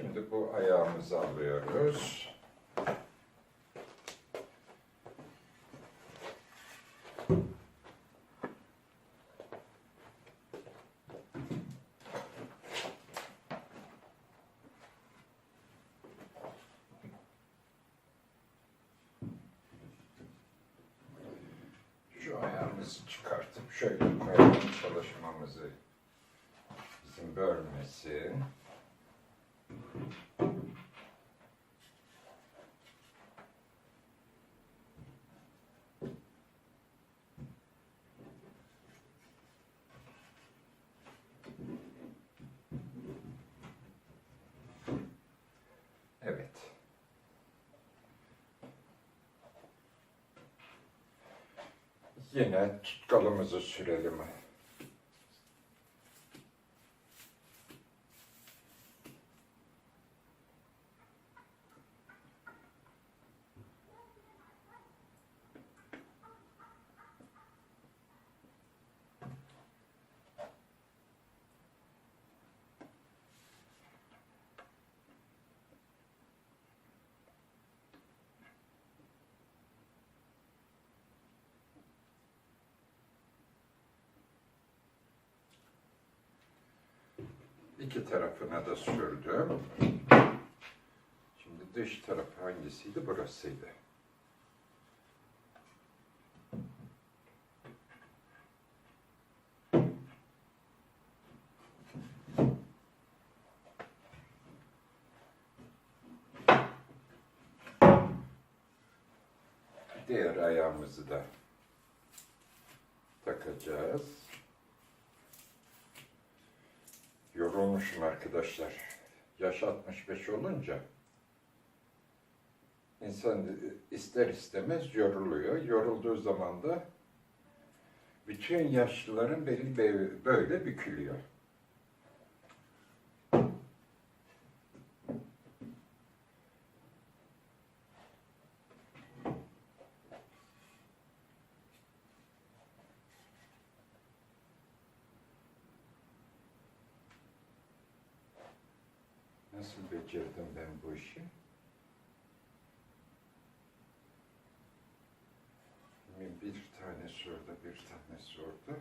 Şimdi bu ayağımızı alıyoruz. Şu ayağımızı çıkartıp şöyle koyalım çalışmamızı izin bölmesin. Evet. Yine tutkalımızı sürelim. İki tarafına da sürdüm. Şimdi dış tarafı hangisiydi? Burasıydı. Diğer ayağımızı da takacağız. Yorulmuşum arkadaşlar. Yaş 65 olunca insan ister istemez yoruluyor. Yorulduğu zaman da bütün yaşlıların beli be- böyle bükülüyor. Nasıl becerdim ben bu işi? Bir tane sordu, bir tane sordu.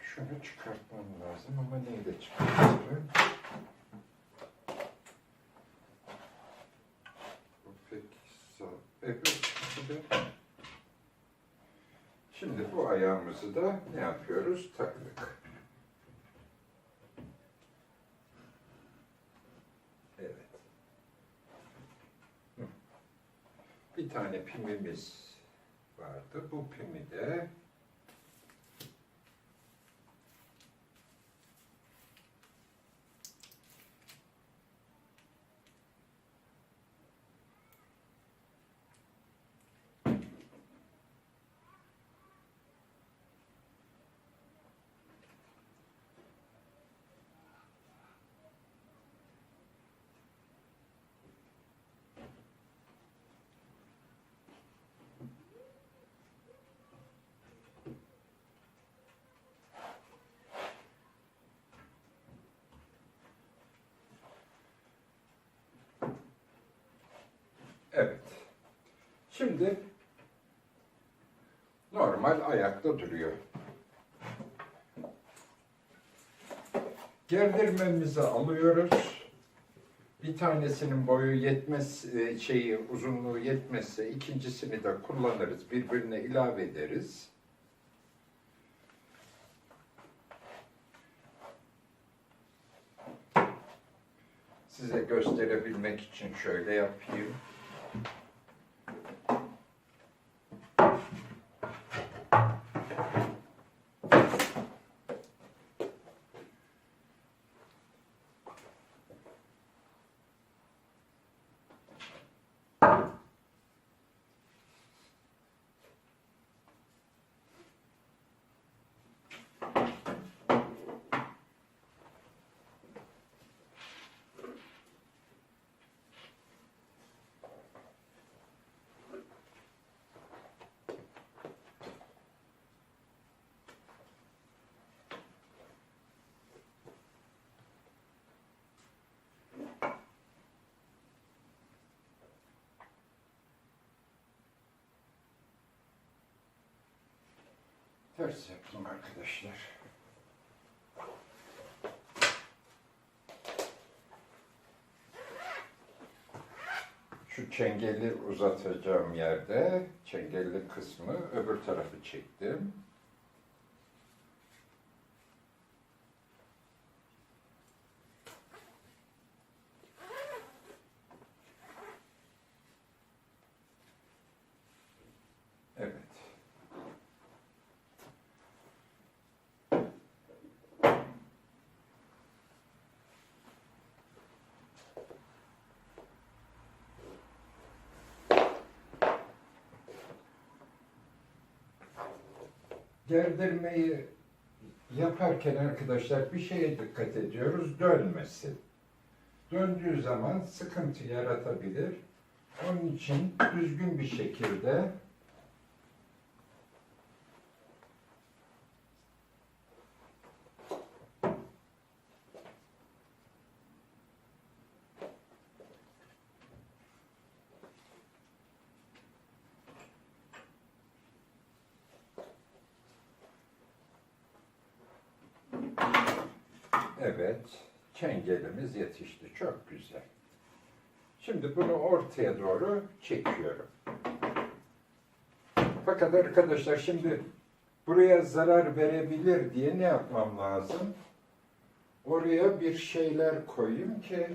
Şunu çıkartmam lazım ama neyle çıkartacağım? Bu pek sağ. Evet. Şimdi, bu ayağımızı da ne yapıyoruz? Taktık. Evet. Bir tane pimimiz vardı. Bu pimi de Evet. Şimdi normal ayakta duruyor. Gerdirmemizi alıyoruz. Bir tanesinin boyu yetmez, e, şeyi uzunluğu yetmezse ikincisini de kullanırız. Birbirine ilave ederiz. Size gösterebilmek için şöyle yapayım. out. Ters yaptım arkadaşlar. Şu çengeli uzatacağım yerde, çengelli kısmı öbür tarafı çektim. Evet. Gerdirmeyi yaparken arkadaşlar bir şeye dikkat ediyoruz, dönmesin. Döndüğü zaman sıkıntı yaratabilir. Onun için düzgün bir şekilde Evet, çengelimiz yetişti. Çok güzel. Şimdi bunu ortaya doğru çekiyorum. Fakat arkadaşlar şimdi buraya zarar verebilir diye ne yapmam lazım? Oraya bir şeyler koyayım ki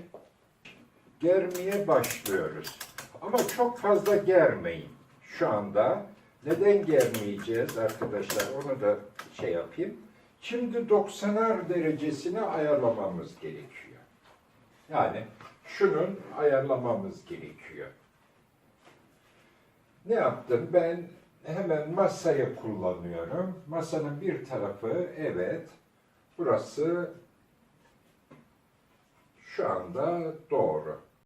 germeye başlıyoruz. Ama çok fazla germeyin şu anda. Neden germeyeceğiz arkadaşlar onu da şey yapayım. Şimdi 90'ar derecesini ayarlamamız gerekiyor. Yani şunun ayarlamamız gerekiyor. Ne yaptım? Ben hemen masayı kullanıyorum. Masanın bir tarafı evet. Burası şu anda doğru.